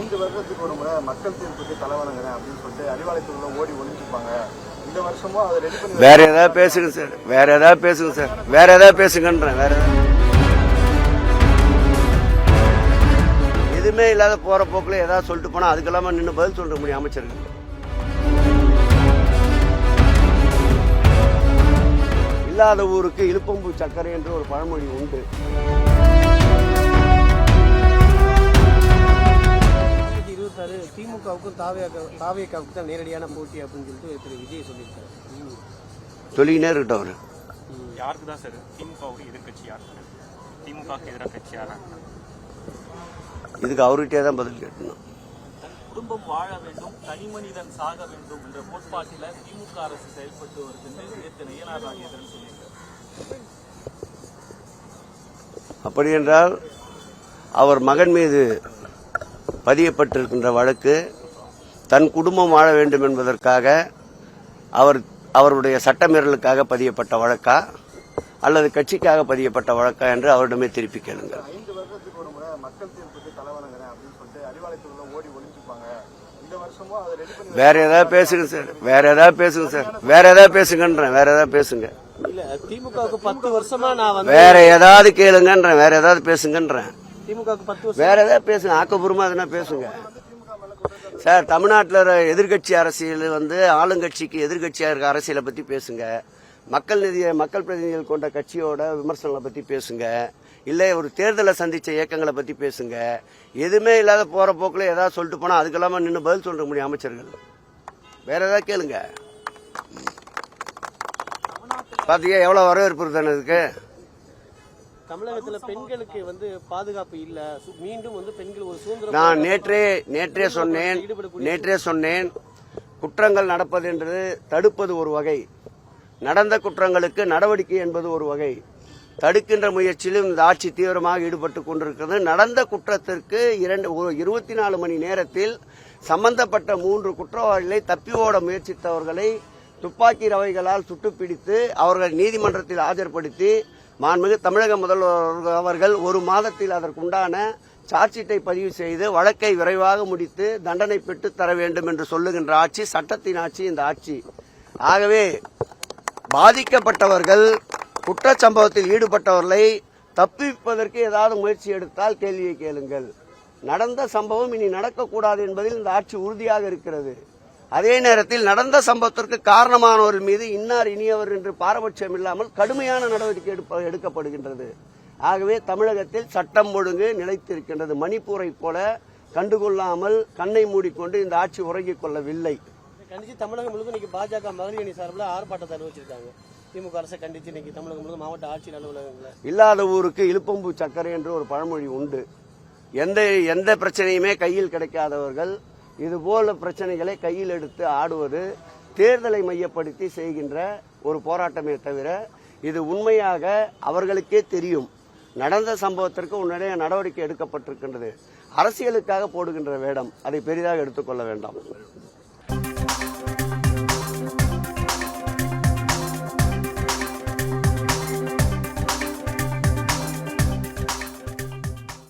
ஐந்து வருடத்துக்கு ஒரு முறை மக்கள் தீர்ப்புக்கு தலைவணங்குறேன் அப்படின்னு சொல்லிட்டு அறிவாலயத்துக்குள்ள ஓடி ஒளிஞ்சுப்பாங்க. இந்த வருஷமும் அதை ரெடி பண்ணி வேற ஏதாவது பேசுங்க சார். வேற ஏதாவது பேசுங்க சார். வேற ஏதாவது பேசுங்கன்றேன் வேற எதுவுமே இல்லாத போற போக்குல ஏதாவது சொல்லிட்டு போனா அதுக்கெல்லாம நின்று பதில் சொல்ல முடியும் அமைச்சர்கள். இல்லாத ஊருக்கு இழுப்பம்பு சக்கரை என்று ஒரு பழமொழி உண்டு. திமுகவுக்கும் தாவியாக தாவியக்காவுக்கு தான் நேரடியான போட்டி அப்படின்னு சொல்லிட்டு திரு விஜய் சொல்லியிருக்காரு. ம். சொல்லிக்கினே இருக்கட்டும் அவரு. யாருக்கு தான் சார்? திமுகவுக்கு எதிர்கட்சி யார்? திமுகவுக்கு எதிராக கட்சி யாரா? இதுக்கு அவர்கிட்டயே தான் பதில் கேட்கணும். குடும்பம் வாழ வேண்டும் தனி மனிதன் சாக வேண்டும் என்ற கோட்பாட்டில திமுக அரசு செயல்பட்டு வருகின்ற நேற்று நயனார் நாகேந்திரன் சொல்லியிருக்காரு. அப்படி என்றால் அவர் மகன் மீது பதியப்பட்டிருக்கின்ற வழக்கு தன் குடும்பம் வாழ வேண்டும் என்பதற்காக அவர் அவருடைய சட்டமீறலுக்காக பதியப்பட்ட வழக்கா? அல்லது கட்சிக்காக பதியப்பட்ட வழக்கா என்று அவரிடமே திருப்பி கேளுங்கள். ஐந்து வருடத்துக்கு ஒரு முறை மக்கள் தீர்ப்புக்கு தலைவணங்குறேன் அப்படின்னு சொல்லிட்டு அறிவாலயத்துக்குள்ள ஓடி ஒளிஞ்சுப்பாங்க. இந்த வருஷமும் அதை ரெடி பண்ணி வேற ஏதாவது பேசுங்க சார். வேற ஏதாவது பேசுங்க சார். வேற ஏதாவது பேசுங்கன்றேன். வேற ஏதாவது பேசுங்க. இல்ல திமுகவுக்கு பத்து வருஷமா நான் வந்து வேற ஏதாவது கேளுங்கன்றேன். வேற ஏதாவது பேசுங்கன்றேன். வருஷம். வேற ஏதாவது பேசுங்க. ஆக்கப்பூர்வமா எதுனா பேசுங்க. சார் தமிழ்நாட்டில் எதிர்கட்சி அரசியல் வந்து ஆளுங்கட்சிக்கு எதிர்கட்சியாக இருக்க அரசியலை பற்றி பேசுங்க. மக்கள் நிதியை மக்கள் பிரதிநிதிகள் கொண்ட கட்சியோட விமர்சனங்களை பற்றி பேசுங்க. இல்லை ஒரு தேர்தலை சந்தித்த இயக்கங்களை பற்றி பேசுங்க. எதுவுமே இல்லாத போகிற போக்கில் ஏதாவது சொல்லிட்டு போனால் அதுக்கெல்லாம நின்று பதில் சொல்ல முடியும் அமைச்சர்கள். வேற ஏதாவது கேளுங்க. பார்த்தீங்க எவ்வளோ வரவேற்பு தானே இதுக்கு? தமிழகத்துல பெண்களுக்கு வந்து பாதுகாப்பு இல்ல. மீண்டும் வந்து பெண்கள் ஒரு சுதந்திரம் நான் நேற்றே நேற்றே சொன்னேன். நேற்றே சொன்னேன். குற்றங்கள் நடப்பது என்று தடுப்பது ஒரு வகை. நடந்த குற்றங்களுக்கு நடவடிக்கை என்பது ஒரு வகை. தடுக்கின்ற முயற்சியிலும் இந்த ஆட்சி தீவிரமாக ஈடுபட்டு கொண்டிருக்கிறது. நடந்த குற்றத்திற்கு இரண்டு இருபத்தி நாலு மணி நேரத்தில் சம்பந்தப்பட்ட மூன்று குற்றவாளிகளை தப்பி ஓட முயற்சித்தவர்களை துப்பாக்கி ரவைகளால் சுட்டுப்பிடித்து அவர்கள் நீதிமன்றத்தில் ஆஜர்படுத்தி மாண்புமிகு தமிழக முதல்வர் அவர்கள் ஒரு மாதத்தில் அதற்குண்டான சார்ஜ்ஷீட்டை பதிவு செய்து வழக்கை விரைவாக முடித்து தண்டனை பெற்று தர வேண்டும் என்று சொல்லுகின்ற ஆட்சி சட்டத்தின் ஆட்சி இந்த ஆட்சி. ஆகவே பாதிக்கப்பட்டவர்கள் குற்றச்சம்பவத்தில் ஈடுபட்டவர்களை தப்பிப்பதற்கு ஏதாவது முயற்சி எடுத்தால் கேள்வியை கேளுங்கள். நடந்த சம்பவம் இனி நடக்கக்கூடாது என்பதில் இந்த ஆட்சி உறுதியாக இருக்கிறது. அதே நேரத்தில் நடந்த சம்பவத்திற்கு காரணமானவர் மீது இன்னார் இனியவர் என்று பாரபட்சம் இல்லாமல் கடுமையான நடவடிக்கை எடுக்கப்படுகின்றது. ஆகவே தமிழகத்தில் சட்டம் ஒழுங்கு நிலைத்திருக்கின்றது. மணிப்பூரை போல கண்டுகொள்ளாமல் கண்ணை மூடிக்கொண்டு இந்த ஆட்சி உறங்கிக் கொள்ளவில்லை. கண்டிச்சு தமிழகம் முழுக்க இன்னைக்கு பாஜக மகளிர் அணி சார்பில் ஆர்ப்பாட்டத்தை அறிவிச்சிருக்காங்க திமுக அரசை கண்டிச்சு இன்னைக்கு தமிழகம் முழுக்க மாவட்ட ஆட்சியர் அலுவலகங்களை. இல்லாத ஊருக்கு இழுப்பம்பு சக்கரை என்று ஒரு பழமொழி உண்டு. எந்த எந்த பிரச்சனையுமே கையில் கிடைக்காதவர்கள் இது போல பிரச்சனைகளை கையில் எடுத்து ஆடுவது தேர்தலை மையப்படுத்தி செய்கின்ற ஒரு போராட்டமே தவிர இது உண்மையாக அவர்களுக்கே தெரியும். நடந்த சம்பவத்திற்கு உடனே நடவடிக்கை எடுக்கப்பட்டிருக்கின்றது. அரசியலுக்காக போடுகின்ற வேடம் அதை பெரிதாக எடுத்துக்கொள்ள வேண்டாம்.